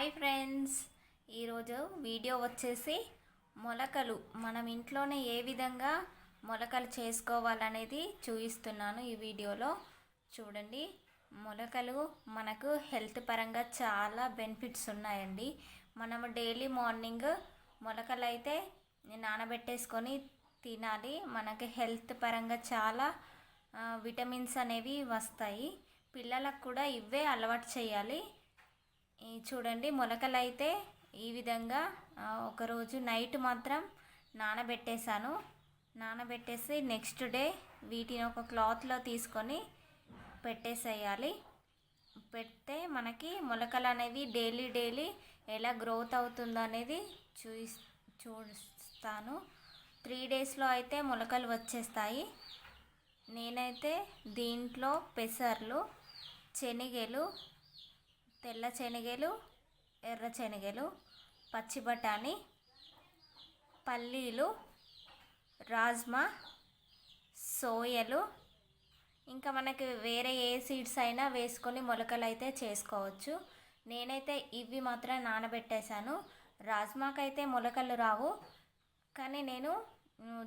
Hi friends. ఈరోజు video వచ్చేసి మొలకలు. మనం ఇంట్లోనే ఏ విధంగా మొలకలు చేసుకోవాలనేది చూపిస్తున్నాను ఈ వీడియోలో. చూడండి మొలకలు మనకు హెల్త్ పరంగా చాలా బెనిఫిట్స్ ఉన్నాయండి. మనము డైలీ మార్నింగ్ మొలకలు అయితే నానబెట్టేసుకొని తినాలి. మనకి హెల్త్ పరంగా చాలా విటమిన్స్ అనేవి వస్తాయి. పిల్లలకు కూడా ఇవే అలవాటు చేయాలి. చూడండి మొలకలు అయితే ఈ విధంగా ఒకరోజు నైట్ మాత్రం నానబెట్టేశాను. నానబెట్టేసి నెక్స్ట్ డే వీటిని ఒక క్లాత్లో తీసుకొని పెట్టేసేయాలి. పెడితే మనకి మొలకలు అనేవి డైలీ డైలీ ఎలా గ్రోత్ అవుతుందో అనేది చూసి చూస్తాను. త్రీ డేస్లో అయితే మొలకలు వచ్చేస్తాయి. నేనైతే దీంట్లో పెసర్లు శనగలు తెల్ల శనగలు ఎర్ర శనగలు పచ్చి బఠానీ పల్లీలు రాజ్మా సోయలు. ఇంకా మనకి వేరే ఏ సీడ్స్ అయినా వేసుకొని మొలకలు అయితే చేసుకోవచ్చు. నేనైతే ఇవి మాత్రం నానబెట్టేశాను. రాజ్మాకైతే మొలకలు రావు కానీ నేను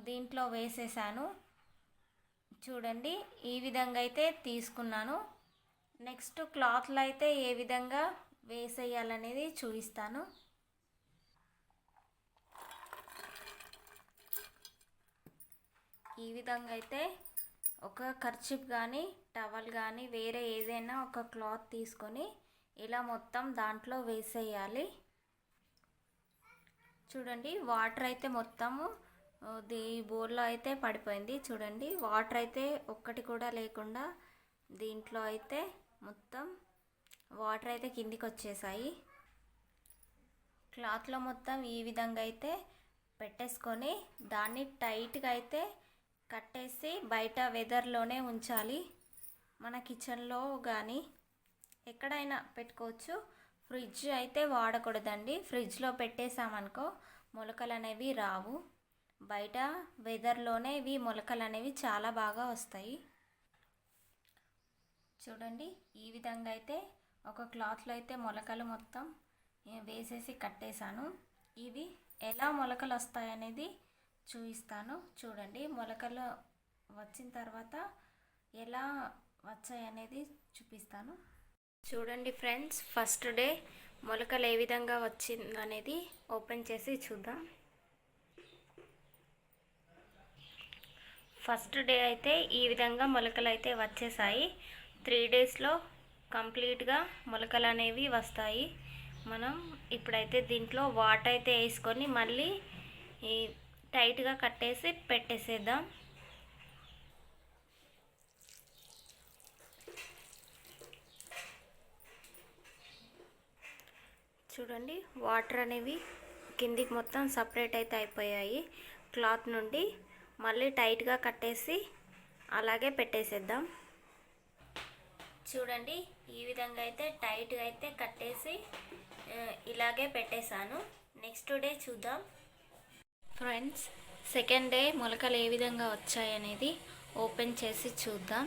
దీంట్లో వేసేసాను చూడండి ఈ విధంగా అయితే తీసుకున్నాను. నెక్స్ట్ క్లాత్లో అయితే ఏ విధంగా వేసేయాలనేది చూపిస్తాను. ఈ విధంగా అయితే ఒక ఖర్చిప్ కానీ టవల్ కానీ వేరే ఏదైనా ఒక క్లాత్ తీసుకొని ఇలా మొత్తం దాంట్లో వేసేయాలి. చూడండి వాటర్ అయితే మొత్తము ఈ బోర్లో అయితే పడిపోయింది. చూడండి వాటర్ అయితే ఒక్కటి కూడా లేకుండా దీంట్లో అయితే మొత్తం వాటర్ అయితే కిందికి వచ్చేసాయి క్లాత్లో మొత్తం ఈ విధంగా అయితే పెట్టేసుకొని దాన్ని టైట్గా అయితే కట్టేసి బయట వెదర్లోనే ఉంచాలి. మన కిచెన్లో కానీ ఎక్కడైనా పెట్టుకోవచ్చు. ఫ్రిడ్జ్ అయితే వాడకూడదండి. ఫ్రిడ్జ్లో పెట్టేసామనుకో మొలకలు అనేవి రావు. బయట వెదర్లోనే ఇవి మొలకలు అనేవి చాలా బాగా వస్తాయి. చూడండి ఈ విధంగా అయితే ఒక క్లాత్లో అయితే మొలకలు మొత్తం వేసేసి కట్టేశాను. ఇవి ఎలా మొలకలు వస్తాయనేది చూపిస్తాను. చూడండి మొలకలు వచ్చిన తర్వాత ఎలా వచ్చాయనేది చూపిస్తాను. చూడండి ఫ్రెండ్స్ ఫస్ట్ డే మొలకలు ఏ విధంగా వచ్చిందనేది ఓపెన్ చేసి చూద్దాం. ఫస్ట్ డే అయితే ఈ విధంగా మొలకలు అయితే వచ్చేసాయి. త్రీ డేస్లో కంప్లీట్గా మొలకలు అనేవి వస్తాయి. మనం ఇప్పుడైతే దీంట్లో వాటర్ అయితే వేసుకొని మళ్ళీ ఈ టైట్గా కట్టేసి పెట్టేసేద్దాం. చూడండి వాటర్ అనేవి కిందికి మొత్తం సపరేట్ అయితే అయిపోయాయి. క్లాత్ నుండి మళ్ళీ టైట్గా కట్టేసి అలాగే పెట్టేసేద్దాం. చూడండి ఈ విధంగా అయితే టైట్గా అయితే కట్టేసి ఇలాగే పెట్టేశాను. నెక్స్ట్ డే చూద్దాం. ఫ్రెండ్స్ సెకండ్ డే మొలకలు ఏ విధంగా వచ్చాయనేది ఓపెన్ చేసి చూద్దాం.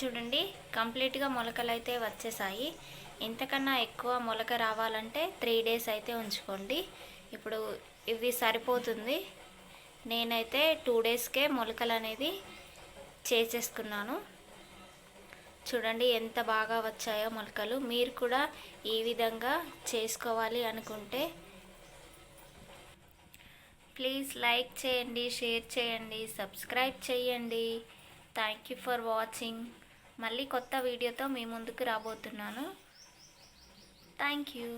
చూడండి కంప్లీట్గా మొలకలు అయితే వచ్చేసాయి. ఇంతకన్నా ఎక్కువ మొలక రావాలంటే త్రీ డేస్ అయితే ఉంచుకోండి. ఇప్పుడు ఇవి సరిపోతుంది. నేనైతే టూ డేస్కే మొలకలు అనేది చేసేసుకున్నాను. చూడండి ఎంత బాగా వచ్చాయో మొలకలు. మీరు కూడా ఈ విధంగా చేసుకోవాలి అనుకుంటే ప్లీజ్ లైక్ చేయండి షేర్ చేయండి సబ్స్క్రైబ్ చేయండి. Thank you for watching. మళ్ళీ కొత్త వీడియోతో మీ ముందుకు రాబోతున్నాను. Thank you